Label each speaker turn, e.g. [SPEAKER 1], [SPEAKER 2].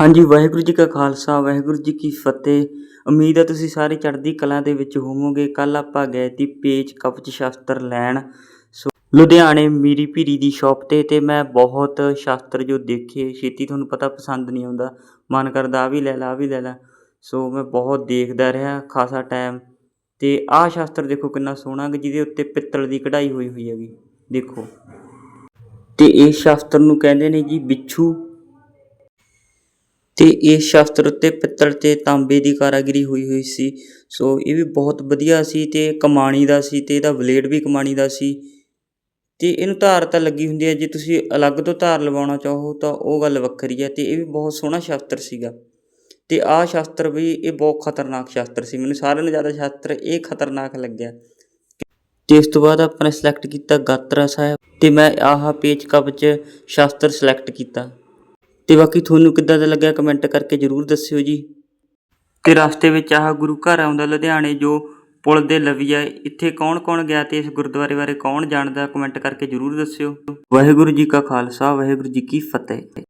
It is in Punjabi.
[SPEAKER 1] ਹਾਂਜੀ, ਵਾਹਿਗੁਰੂ ਜੀ ਕਾ ਖਾਲਸਾ, ਵਾਹਿਗੁਰੂ ਜੀ ਕੀ ਫਤਿਹ। ਉਮੀਦ ਹੈ ਤੁਸੀਂ ਸਾਰੇ ਚੜ੍ਹਦੀ ਕਲਾ ਦੇ ਵਿੱਚ ਹੋਵੋਗੇ। ਕੱਲ ਆਪਾਂ ਗਏ ਤੀ ਪੇਚ ਕਵਚ ਸ਼ਾਸਤਰ ਲੈਣ। ਸੋ ਲੁਧਿਆਣੇ ਮੀਰੀ ਪੀਰੀ ਦੀ ਸ਼ਾਪ ਤੇ ਤੇ ਮੈਂ ਬਹੁਤ ਸ਼ਾਸਤਰ ਜੋ ਦੇਖੇ, ਛੇਤੀ ਤੁਹਾਨੂੰ ਪਤਾ ਪਸੰਦ ਨਹੀਂ ਆਉਂਦਾ। ਮਨ ਕਰਦਾ ਆ ਵੀ ਲੈ ਲਾ ਆ ਵੀ ਲੈ ਲਾ। ਸੋ ਮੈਂ ਬਹੁਤ ਦੇਖਦਾ ਰਿਹਾ, ਖਾਸਾ ਟਾਈਮ। ਤੇ ਆਹ ਸ਼ਾਸਤਰ ਦੇਖੋ ਕਿੰਨਾ ਸੋਹਣਾ ਗਾ ਜਿਹਦੇ ਉੱਤੇ ਪਿੱਤਲ ਦੀ ਕਢਾਈ ਹੋਈ ਹੋਈ ਹੈਗੀ। ਦੇਖੋ। ਤੇ ਇਸ ਸ਼ਾਸਤਰ ਨੂੰ ਕਹਿੰਦੇ ਨੇ ਜੀ ਬਿੱਛੂ। ਤੇ ਇਸ ਸ਼ਾਸਤਰ ਉੱਤੇ ਪਿੱਤਲ ਤੇ ਤਾਂਬੇ ਦੀ ਕਾਰਾਗਰੀ ਹੋਈ ਹੋਈ ਸੀ। ਸੋ ਇਹ ਵੀ ਬਹੁਤ ਵਧੀਆ ਸੀ ਤੇ ਕਮਾਣੀ ਦਾ ਸੀ ਤੇ ਇਹਦਾ ਬਲੇਡ ਵੀ ਕਮਾਣੀ ਦਾ ਸੀ। ਤੇ ਇਹਨੂੰ ਧਾਰ ਤਾਂ ਲੱਗੀ ਹੁੰਦੀ ਹੈ, ਜੇ ਤੁਸੀਂ ਅਲੱਗ ਤੋਂ ਧਾਰ ਲਵਾਉਣਾ ਚਾਹੋ ਤਾਂ ਉਹ ਗੱਲ ਵੱਖਰੀ ਹੈ ਤੇ ਇਹ ਵੀ ਬਹੁਤ ਸੋਹਣਾ ਸ਼ਾਸਤਰ ਸੀਗਾ। ਤੇ ਆਹ ਸ਼ਾਸਤਰ ਵੀ, ਇਹ ਬਹੁਤ ਖਤਰਨਾਕ ਸ਼ਾਸਤਰ ਸੀ। ਮੈਨੂੰ ਸਾਰਿਆਂ ਨਾਲੋਂ ਜ਼ਿਆਦਾ ਸ਼ਾਸਤਰ ਇਹ ਖਤਰਨਾਕ ਲੱਗਿਆ। ਤੇ ਇਸ ਤੋਂ ਬਾਅਦ ਆਪਾਂ ਨੇ ਸਿਲੈਕਟ ਕੀਤਾ ਗਾਤਰਾ ਸਾਹਿਬ ਤੇ ਮੈਂ ਆਹ ਪੇਚ ਕਵਚ ਸ਼ਾਸਤਰ ਸਿਲੈਕਟ ਕੀਤਾ। ਤੇ ਬਾਕੀ ਤੁਹਾਨੂੰ ਕਿੱਦਾਂ ਦਾ ਲੱਗਿਆ ਕਮੈਂਟ ਕਰਕੇ ਜਰੂਰ ਦੱਸਿਓ ਜੀ। ਤੇ ਰਸਤੇ ਵਿੱਚ ਆਹ ਗੁਰੂ ਘਰ ਆਉਂਦਾ ਲੁਧਿਆਣੇ, ਜੋ ਪੁਲ ਦੇ ਲਵੀ ਆ, ਇੱਥੇ ਕੌਣ ਕੌਣ ਗਿਆ ਤੇ ਇਸ ਗੁਰਦੁਆਰੇ ਬਾਰੇ ਕੌਣ ਜਾਣਦਾ ਕਮੈਂਟ ਕਰਕੇ ਜਰੂਰ ਦੱਸਿਓ। ਵਾਹਿਗੁਰੂ ਜੀ ਕਾ ਖਾਲਸਾ, ਵਾਹਿਗੁਰੂ ਜੀ ਕੀ ਫਤਿਹ।